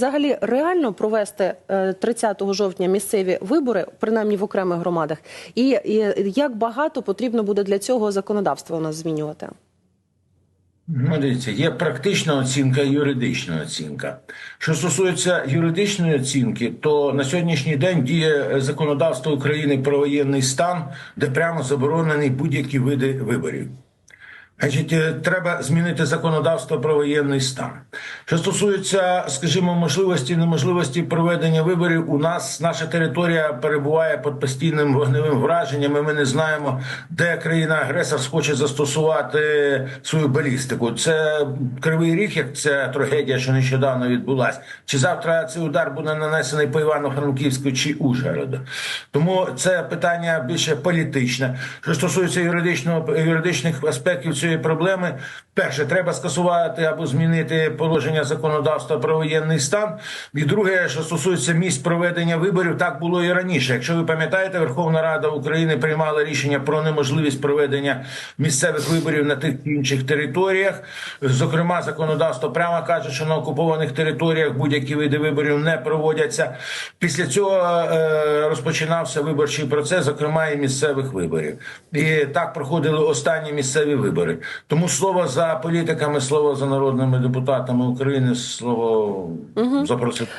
взагалі реально провести е, 30 жовтня місцеві вибори, принаймні в окремих громадах, і, і як багато потрібно буде для цього законодавства у нас змінювати? Ну, дивіться, є практична оцінка і юридична оцінка. Що стосується юридичної оцінки, то на сьогоднішній день діє законодавство України про воєнний стан, де прямо заборонені будь-які види виборів. Значить, е, треба змінити законодавство про воєнний стан. Що стосується, скажімо, можливості неможливості проведення виборів, у нас наша територія перебуває під постійним вогневим враженням. Ми не знаємо, де країна-агресор схоче застосувати свою балістику. Це кривий ріг, як ця трагедія, що нещодавно відбулася. Чи завтра цей удар буде нанесений по Івано-Франківську чи Ужгороду? Тому це питання більше політичне. Що стосується юридичного юридичних аспектів цієї проблеми, перше, треба скасувати або змінити положення законодавства про воєнний стан. І друге, що стосується місць проведення виборів, так було і раніше. Якщо ви пам'ятаєте, Верховна Рада України приймала рішення про неможливість проведення місцевих виборів на тих інших територіях. Зокрема, законодавство прямо каже, що на окупованих територіях будь-які види виборів не проводяться. Після цього е, розпочинався виборчий процес, зокрема і місцевих виборів. І так проходили останні місцеві вибори. Тому слово за політиками, слово за народними депутатами України, слово запросити.